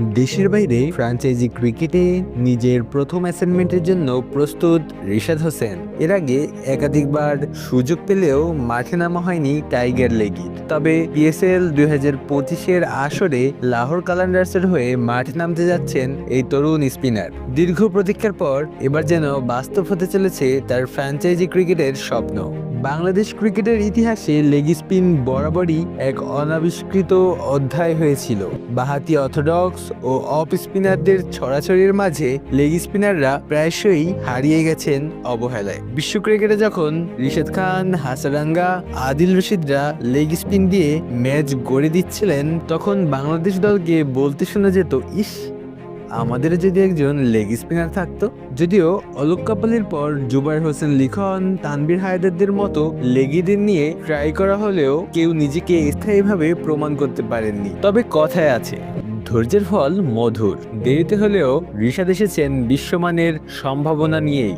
দেশের বাইরে ফ্র্যাঞ্চাইজি ক্রিকেটে নিজের প্রথম অ্যাসাইনমেন্টের জন্য প্রস্তুত রিশাদ হোসেন। এর আগে একাধিকবার সুযোগ পেলেও মাঠে নামা হয়নি টাইগার লেগির তবে পিএসএল দুই হাজার পঁচিশের আসরে লাহোর কালান্ডার্সের হয়ে মাঠে নামতে যাচ্ছেন এই তরুণ স্পিনার। দীর্ঘ প্রতীক্ষার পর এবার যেন বাস্তব হতে চলেছে তার ফ্র্যাঞ্চাইজি ক্রিকেটের স্বপ্ন। বাংলাদেশ ক্রিকেটের ইতিহাসে লেগ স্পিন বরাবরই এক অনাবিষ্কৃত অধ্যায় হয়েছিল। বাহাতি অর্থোডক্স ও অফ স্পিনারদের ছড়াছড়ির মাঝে লেগ স্পিনাররা প্রায়শই হারিয়ে গেছেন অবহেলায়। বিশ্ব ক্রিকেটে যখন রিশাদ খান, হাসারাঙ্গা, আদিল রশিদরা লেগ স্পিন দিয়ে ম্যাচ গড়ে দিচ্ছিলেন, তখন বাংলাদেশ দলকে বলতে শোনা যেত, ইস, আমাদের যদি একজন লেগ স্পিনার থাকতো? যদিও অলোক কাপালের পর জুবাইর হোসেন লিখন তানবির হায়দারদের মতো লেগিদের নিয়ে ট্রাই করা হলেও কেউ নিজেকে স্থায়ীভাবে প্রমাণ করতে পারেননি। তবে কথায় আছে ধৈর্যের ফল মধুর। দেরিতে হলেও ঋষাদ এসেছেন বিশ্বমানের সম্ভাবনা নিয়েই।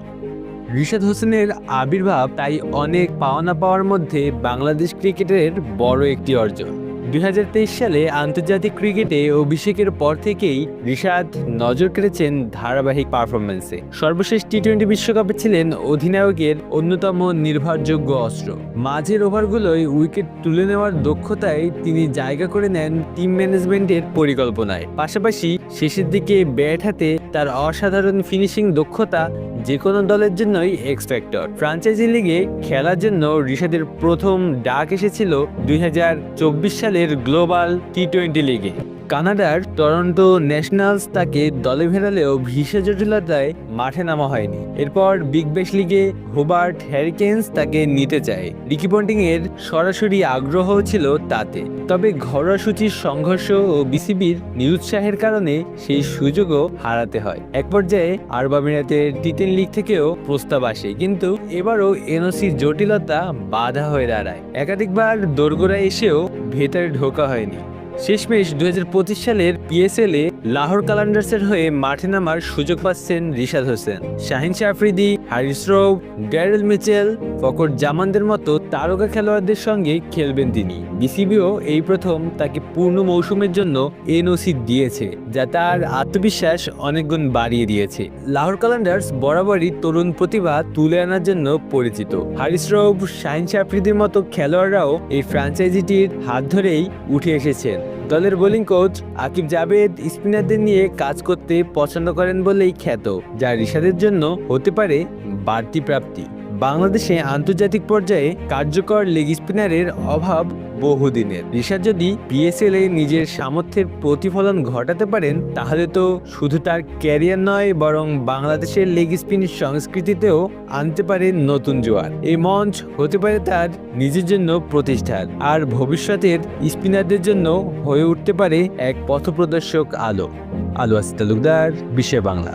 ঋষাদ হোসেনের আবির্ভাব তাই অনেক পাওনা পাওয়ার মধ্যে বাংলাদেশ ক্রিকেটের বড় একটি অর্জন। দু হাজার তেইশ সালে আন্তর্জাতিক ক্রিকেটে অভিষেকের পর থেকেই রিশাদ নজর কেড়েছেন ধারাবাহিক পারফরমেন্সে সর্বশেষ টি টোয়েন্টি বিশ্বকাপে ছিলেন অধিনায়কের অন্যতম নির্ভরযোগ্য অস্ত্র। মাঝের ওভারগুলোয় উইকেট তুলে নেওয়ার দক্ষতায় তিনি জায়গা করে নেন টিম ম্যানেজমেন্টের পরিকল্পনায়। পাশাপাশি শেষের দিকে ব্যাট হাতে তার অসাধারণ ফিনিশিং দক্ষতা যে কোনো দলের জন্যই এক্স ফ্যাক্টর ফ্রাঞ্চাইজি লিগে খেলার জন্য ঋষাদের প্রথম ডাক এসেছিল দুই হাজার চব্বিশ সালের গ্লোবাল টি টোয়েন্টি লিগে কানাডার টরন্টো ন্যাশনালস তাকে দলে ভেড়ালেও ভিসা জটিলতায় মাঠে নামা হয়নি। এরপর বিগ ব্যাশ লিগে হোবার্ট হ্যারিকেন্স তাকে নিতে চায়। রিকি পন্টিং এর সরাসরি আগ্রহ ছিল তাতে। তবে ঘরোয়া সূচির সংঘর্ষ ও বিসিবির নিরুৎসাহের কারণে সেই সুযোগও হারাতে হয়। এক পর্যায়ে আরব আমিরাতের টি টেন লিগ থেকেও প্রস্তাব আসে, কিন্তু এবারও এনওসির জটিলতা বাধা হয়ে দাঁড়ায়। একাধিকবার দোরগোড়ায় এসেও ভেতরে ঢোকা হয়নি। শেষমেশ দু সালের পিএসএল লাহোর কালান্ডার্সের হয়ে মাঠে নামার সুযোগ পাচ্ছেন রিশাদ হোসেন, শাহিন শাফরিদি, হারিস রৌব ড্যারেল মিচেল ফকর জামানদের মতো তারকা খেলোয়াড়দের সঙ্গে খেলবেন তিনি। বিসিবিও এই প্রথম তাকে পূর্ণ মৌসুমের জন্য এনওসি দিয়েছে, যা তার আত্মবিশ্বাস অনেক গুণ বাড়িয়ে দিয়েছে। লাহোর কালান্ডার্স বরাবরই তরুণ প্রতিভা তুলে আনার জন্য পরিচিত। হারিস রৌব শাহিন শাফরিদির মতো খেলোয়াড়রাও এই ফ্র্যাঞ্চাইজিটির হাত ধরেই উঠে এসেছেন। দলের বোলিং কোচ আকিব জাভেদ স্পিনারদের নিয়ে কাজ করতে পছন্দ করেন বলেই খ্যাত, যা ঋষাদের জন্য হতে পারে বাড়তি প্রাপ্তি। বাংলাদেশে আন্তর্জাতিক পর্যায়ে কার্যকর লেগ স্পিনারের অভাব বহুদিনের। ঋষাদ যদি পিএসএল এ নিজের সামর্থ্যের প্রতিফলন ঘটাতে পারেন, তাহলে তো শুধু তার ক্যারিয়ার নয়, বরং বাংলাদেশের লেগ স্পিন সংস্কৃতিতেও আনতে পারে নতুন জোয়ার। এই মঞ্চ হতে পারে তার নিজের জন্য প্রতিষ্ঠার, আর ভবিষ্যতের স্পিনারদের জন্য হয়ে উঠতে পারে এক পথপ্রদর্শক আলো। আলো আসিত তালুকদার বিশ্বে বাংলা।